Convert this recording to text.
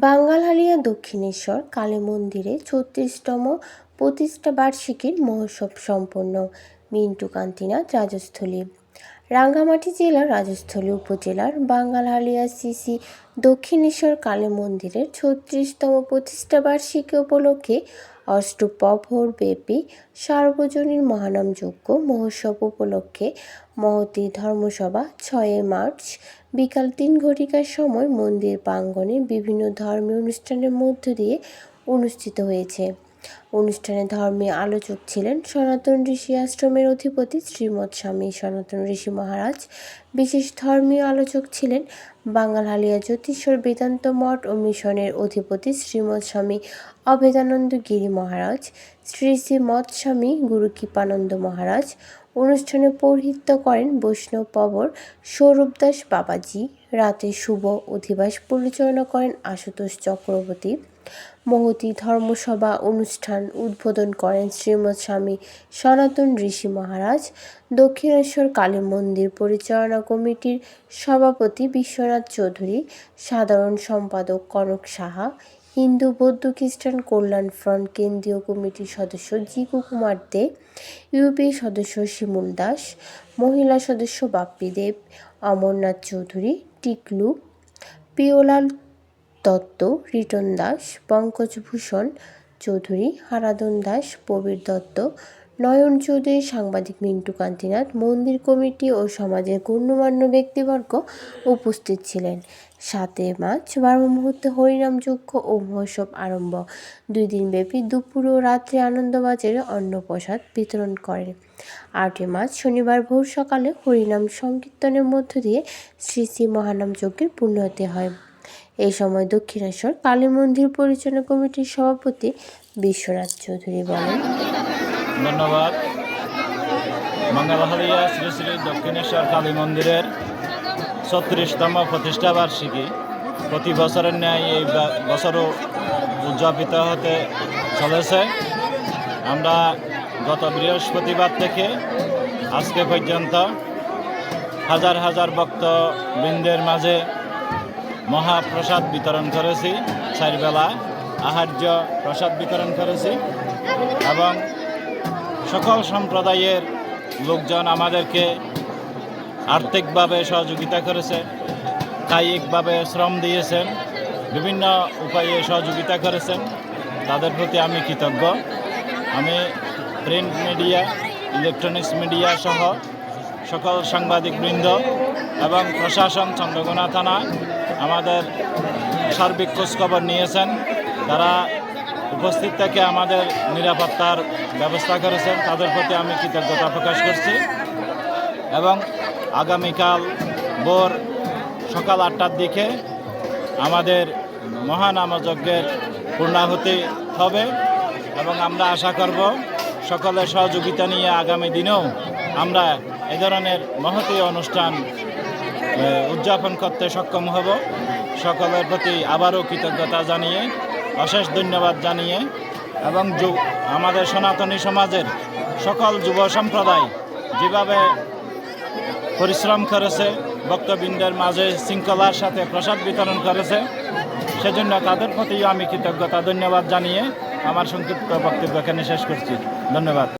বাঙ্গালহালিয়া দক্ষিণেশ্বর কালী মন্দিরে ছত্রিশতম প্রতিষ্ঠা বার্ষিকীর মহোৎসব সম্পন্ন। মিন্টু কান্তিনাথ রাজস্থলী। রাঙ্গামাটি জেলার রাজস্থলী উপজেলার বাঙ্গালহালিয়া শ্রী দক্ষিণেশ্বর কালী মন্দিরের ছত্রিশতম প্রতিষ্ঠা বার্ষিকী উপলক্ষে অষ্টপ্রহর ব্যাপী সার্বজনীন মহানামযজ্ঞ মহোৎসব উপলক্ষে মহতি ধর্মসভা ছয়ই মার্চ বিকাল তিন ঘটিকার সময় মন্দির প্রাঙ্গণে বিভিন্ন ধর্মীয় অনুষ্ঠানের মধ্য দিয়ে অনুষ্ঠিত হয়েছে। অনুষ্ঠানে ধর্মীয় আলোচক ছিলেন সনাতন ঋষি আশ্রমের অধিপতি শ্রীমৎ স্বামী সনাতন ঋষি মহারাজ। বিশেষ ধর্মীয় আলোচক ছিলেন বাঙালহালিয়া জ্যোতিশ্বর বেদান্ত মঠ ও মিশনের অধিপতি শ্রীমৎ স্বামী অভেদানন্দ গিরি মহারাজ, শ্রী শ্রী মৎ স্বামী গুরু কৃপানন্দ মহারাজ। অনুষ্ঠানে পৌরহিত্য করেন বৈষ্ণব পবর সৌরভ দাস বাবাজি। রাতে শুভ অধিবাস পরিচালনা করেন আশুতোষ চক্রবর্তী। মহতী ধর্মসভা অনুষ্ঠান উদ্বোধন করেন শ্রীমৎ স্বামী সনাতন ঋষি মহারাজ। দক্ষিণেশ্বর কালী মন্দির পরিচালনা কমিটির সভাপতি বিশ্বনাথ চৌধুরী, সাধারণ সম্পাদক কনক সাহা, হিন্দু, বৌদ্ধ, খ্রিস্টান কল্যাণ ফ্রন্ট কেন্দ্রীয় কমিটির সদস্য জিকু কুমার দে, ইউপি সদস্য শিমুল দাস, মহিলা সদস্য বাপ্পি দেব, অমরনাথ চৌধুরী, টিকলু, পিওলাল দত্ত, রিটন দাস পঙ্কজভূষণ চৌধুরী, হারাধন দাস, প্রবীর দত্ত, নয়ন চৌধুরী, সাংবাদিক মিন্টু কান্তিনাথ, মন্দির কমিটি ও সমাজের গণ্যমান্য ব্যক্তিবর্গ উপস্থিত ছিলেন। সাতে মার্চ, বারো মুহূর্তে হরিনাম যজ্ঞ ও মহোৎসব আরম্ভ। দুই দিনব্যাপী দুপুর ও রাত্রে আনন্দবাজারে অন্নপ্রসাদ বিতরণ করেন। আটই মার্চ, শনিবার ভোর সকালে হরিনাম সংকীর্তনের মধ্য দিয়ে শ্রী শ্রী মহানাম যজ্ঞের পূর্ণতি হয়। এই সময় দক্ষিণেশ্বর কালী মন্দির পরিচালনা কমিটির সভাপতি বিশ্বনাথ চৌধুরী বলেন, ধন্যবাদ। মঙ্গলহরিয়া শ্রী শ্রী দক্ষিণেশ্বর কালী মন্দিরের ছত্রিশতম প্রতিষ্ঠা বার্ষিকী। প্রতি বছরের ন্যায় এই বছরও উদযাপিত হতে চলেছে। আমরা গত বৃহস্পতিবার থেকে আজকে পর্যন্ত হাজার হাজার ভক্তবৃন্দের মাঝে মহাপ্রসাদ বিতরণ করেছি চারবেলা। আহার্য প্রসাদ বিতরণ করেছি এবং সকল সম্প্রদায়ের লোকজন আমাদেরকে আর্থিকভাবে সহযোগিতা করেছে, কায়িকভাবে শ্রম দিয়েছেন, বিভিন্ন উপায়ে সহযোগিতা করেছেন। তাদের প্রতি আমি কৃতজ্ঞ। আমি প্রিন্ট মিডিয়া, ইলেকট্রনিক্স মিডিয়া সহ সকল সাংবাদিকবৃন্দ এবং প্রশাসন চন্দ্রকোনা থানা আমাদের সার্বিক খোঁজখবর নিয়েছেন। তারা উপস্থিত থেকে আমাদের নিরাপত্তার ব্যবস্থা করেছেন। তাদের প্রতি আমি কৃতজ্ঞতা প্রকাশ করছি। এবং আগামীকাল ভোর সকাল আটটার দিকে আমাদের মহানামযজ্ঞের পূর্ণাহুতি হবে এবং আমরা আশা করব সকলের সহযোগিতা নিয়ে আগামী দিনেও আমরা এ ধরনের মহতী অনুষ্ঠান উদযাপন করতে সক্ষম হব। সকলের প্রতি আবারও কৃতজ্ঞতা জানিয়ে, অশেষ ধন্যবাদ জানিয়ে এবং আমাদের সনাতনী সমাজের সকল যুব সম্প্রদায় যেভাবে পরিশ্রম করেছে, ভক্তবৃন্দের মাঝে শৃঙ্খলার সাথে প্রসাদ বিতরণ করেছে, সেজন্য তাদের প্রতিও আমি কৃতজ্ঞতা, ধন্যবাদ জানিয়ে আমার সংক্ষিপ্ত বক্তব্য এখানে শেষ করছি। ধন্যবাদ।